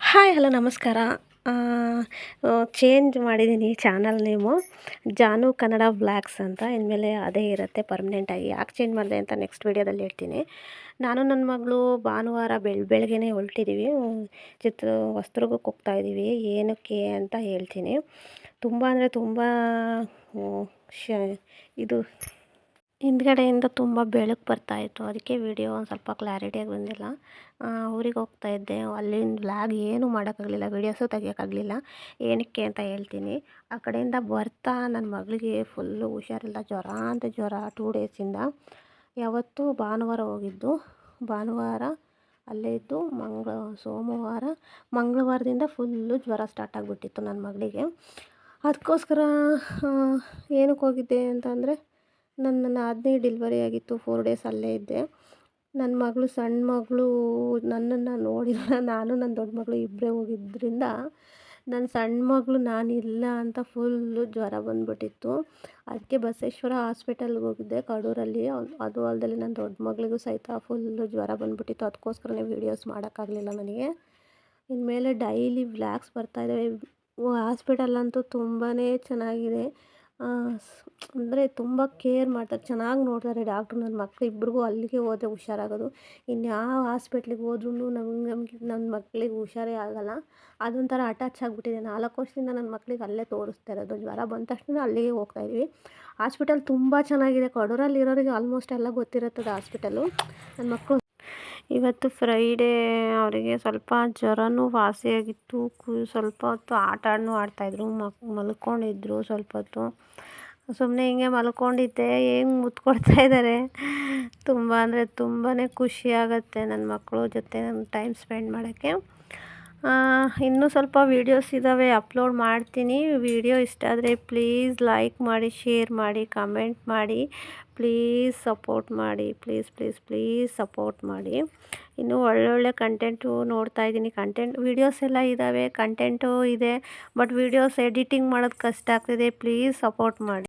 Hi, hello, ನಮಸ್ಕಾರ. Change ಮಾಡಿದ್ದೀನಿ channel name Janu Kannada vlogs ಅಂತ. ಇನ್ಮೇಲೆ ಅದೇ ಇರುತ್ತೆ ಪರ್ಮನೆಂಟಾಗಿ ಯಾಕೆ ಚೇಂಜ್ ಮಾಡಿದೆ ಅಂತ ನೆಕ್ಸ್ಟ್ ವೀಡಿಯೋದಲ್ಲಿ ಹೇಳ್ತೀನಿ. ನಾನು ನನ್ನ ಮಗಳು ಭಾನುವಾರ ಬೆಳ, ಬೆಳಗ್ಗೆನೇ ಹೊರಟಿದ್ದೀವಿ ಚಿತ್ರ, ವಸ್ತ್ರಗಕ್ಕೆ ಹೋಗ್ತಾಯಿದ್ದೀವಿ ಏನಕ್ಕೆ ಅಂತ ಹೇಳ್ತೀನಿ. ತುಂಬ ಅಂದರೆ ತುಂಬ ಶ, ಇದು ಹಿಂದ್ಗಡೆಯಿಂದ ತುಂಬ ಬೆಳಕು ಬರ್ತಾಯಿತ್ತು ಅದಕ್ಕೆ ವಿಡಿಯೋ ಒಂದು ಸ್ವಲ್ಪ ಕ್ಲಾರಿಟಿಯಾಗಿ ಬಂದಿಲ್ಲ. ಊರಿಗೆ ಹೋಗ್ತಾ ಇದ್ದೆ. ಅಲ್ಲಿಂದ ವ್ಲಾಗ್ ಏನೂ ಮಾಡೋಕ್ಕಾಗಲಿಲ್ಲ. ವೀಡಿಯೋಸು ತೆಗಿಯೋಕ್ಕಾಗಲಿಲ್ಲ. ಏನಕ್ಕೆ ಅಂತ ಹೇಳ್ತೀನಿ. ಆ ಕಡೆಯಿಂದ ಬರ್ತಾ ನನ್ನ ಮಗಳಿಗೆ ಫುಲ್ಲು ಹುಷಾರಿಲ್ಲ. ಜ್ವರ ಅಂತ ಜ್ವರ ಟೂ ಡೇಸಿಂದ ಯಾವತ್ತು ಭಾನುವಾರ ಹೋಗಿದ್ದು. ಭಾನುವಾರ ಅಲ್ಲೇ ಇದ್ದು ಮಂಗಳ, ಸೋಮವಾರ, ಮಂಗಳವಾರದಿಂದ ಫುಲ್ಲು ಜ್ವರ ಸ್ಟಾರ್ಟ್ ಆಗಿಬಿಟ್ಟಿತ್ತು ನನ್ನ ಮಗಳಿಗೆ. ಅದಕ್ಕೋಸ್ಕರ ಏನಕ್ಕೆ ಹೋಗಿದ್ದೆ ಅಂತಂದರೆ ನನ್ನ ನಾದಿನಿ ಡೆಲಿವರಿ ಆಗಿತ್ತು. ಫೋರ್ ಡೇಸ್ ಅಲ್ಲೇ ಇದ್ದೆ. ನನ್ನ ಮಗಳು ಸಣ್ಣ ಮಗಳು ನನ್ನನ್ನು ನೋಡಿಲ್ಲ. ನಾನು ನನ್ನ ದೊಡ್ಡ ಮಗಳು ಇಬ್ಬರೇ ಹೋಗಿದ್ದರಿಂದ ನನ್ನ ಸಣ್ಣ ಮಗಳು ಇಲ್ಲ ಅಂತ ಫುಲ್ಲು ಜ್ವರ ಬಂದ್ಬಿಟ್ಟಿತ್ತು. ಅದಕ್ಕೆ ಬಸವೇಶ್ವರ ಹಾಸ್ಪಿಟಲ್ಗೆ ಹೋಗಿದ್ದೆ ಕಡೂರಲ್ಲಿ. ಅದು ಅಲ್ಲದೆ ನನ್ನ ದೊಡ್ಡ ಮಗಳಿಗೂ ಸಹಿತ ಫುಲ್ಲು ಜ್ವರ ಬಂದ್ಬಿಟ್ಟಿತ್ತು. ಅದಕ್ಕೋಸ್ಕರನೇ ವೀಡಿಯೋಸ್ ಮಾಡೋಕ್ಕಾಗಲಿಲ್ಲ ನನಗೆ. ಇನ್ಮೇಲೆ ಡೈಲಿ ವ್ಲಾಗ್ಸ್ ಬರ್ತಾಯಿದ್ದಾವೆ ಹಾಸ್ಪಿಟಲ್ ಅಂತೂ ತುಂಬಾ ಚೆನ್ನಾಗಿದೆ. ಅಂದರೆ ತುಂಬ ಕೇರ್ ಮಾಡ್ತಾರೆ. ಚೆನ್ನಾಗಿ ನೋಡ್ತಾರೆ ಡಾಕ್ಟ್ರು ನನ್ನ ಮಕ್ಳು. ಇಬ್ರಿಗೂ ಅಲ್ಲಿಗೆ ಹೋದ್ರೆ ಹುಷಾರಾಗೋದು. ಇನ್ಯಾವ ಹಾಸ್ಪಿಟ್ಲಿಗೆ ಹೋದ್ರೂ ನಮ್ಗೆ ನಮಗೆ ನನ್ನ ಮಕ್ಳಿಗೆ ಹುಷಾರೇ ಆಗೋಲ್ಲ. ಅದೊಂಥರ ಅಟ್ಯಾಚ್ ಆಗಿಬಿಟ್ಟಿದೆ. ನಾಲ್ಕು ವರ್ಷದಿಂದ ನನ್ನ ಮಕ್ಳಿಗೆ ಅಲ್ಲೇ ತೋರಿಸ್ತಾ ಇರೋದು. ಜ್ವರ ಬಂದ ತಕ್ಷಣ ಅಲ್ಲಿಗೆ ಹೋಗ್ತಾಯಿದ್ವಿ ಹಾಸ್ಪಿಟಲ್ ತುಂಬ ಚೆನ್ನಾಗಿದೆ. ಕಡೂರಲ್ಲಿ ಇರೋರಿಗೆ ಆಲ್ಮೋಸ್ಟ್ ಎಲ್ಲ ಗೊತ್ತಿರುತ್ತದೆ ಹಾಸ್ಪಿಟಲು ನನ್ನ ಮಕ್ಕಳು ಇವತ್ತು ಫ್ರೈಡೇ ಅವರಿಗೆ ಸ್ವಲ್ಪ ಜ್ವರನೂ ವಾಸಿಯಾಗಿತ್ತು. ಕು, ಸ್ವಲ್ಪ ಹೊತ್ತು ಆಟ ಆಡೂ ಆಡ್ತಾಯಿದ್ರು ಮಲ್ಕೊಂಡಿದ್ರು ಸ್ವಲ್ಪ ಹೊತ್ತು. ಸುಮ್ಮನೆ ಹಿಂಗೆ ಮಲ್ಕೊಂಡಿದ್ದೆ. ಹೆಂಗೆ ಮುತ್ತು ಇದ್ದಾರೆ ತುಂಬ ಅಂದರೆ ತುಂಬಾ ಖುಷಿ ನನ್ನ ಮಕ್ಕಳು ಜೊತೆ ಟೈಮ್ ಸ್ಪೆಂಡ್ ಮಾಡೋಕ್ಕೆ. ಇನ್ನೂ ಸ್ವಲ್ಪ ವೀಡಿಯೋಸ್ ಇದ್ದಾವೆ ಅಪ್ಲೋಡ್ ಮಾಡ್ತೀನಿ. ವಿಡಿಯೋ ಇಷ್ಟ ಆದರೆ ಪ್ಲೀಸ್ ಲೈಕ್ ಮಾಡಿ ಶೇರ್ ಮಾಡಿ ಕಮೆಂಟ್ ಮಾಡಿ. ಪ್ಲೀಸ್ ಸಪೋರ್ಟ್ ಮಾಡಿ ಪ್ಲೀಸ್ ಪ್ಲೀಸ್ ಪ್ಲೀಸ್ ಸಪೋರ್ಟ್ ಮಾಡಿ. ಇನ್ನೂ ಒಳ್ಳೊಳ್ಳೆ ಕಂಟೆಂಟು ನೋಡ್ತಾ ಇದ್ದೀನಿ. ಕಂಟೆಂಟ್ ವೀಡಿಯೋಸ್ ಎಲ್ಲ ಇದ್ದಾವೆ ಕಂಟೆಂಟು ಇದೆ ಬಟ್ ವೀಡಿಯೋಸ್ ಎಡಿಟಿಂಗ್ ಮಾಡೋದು ಕಷ್ಟ ಆಗ್ತಿದೆ. ಪ್ಲೀಸ್ ಸಪೋರ್ಟ್ ಮಾಡಿ.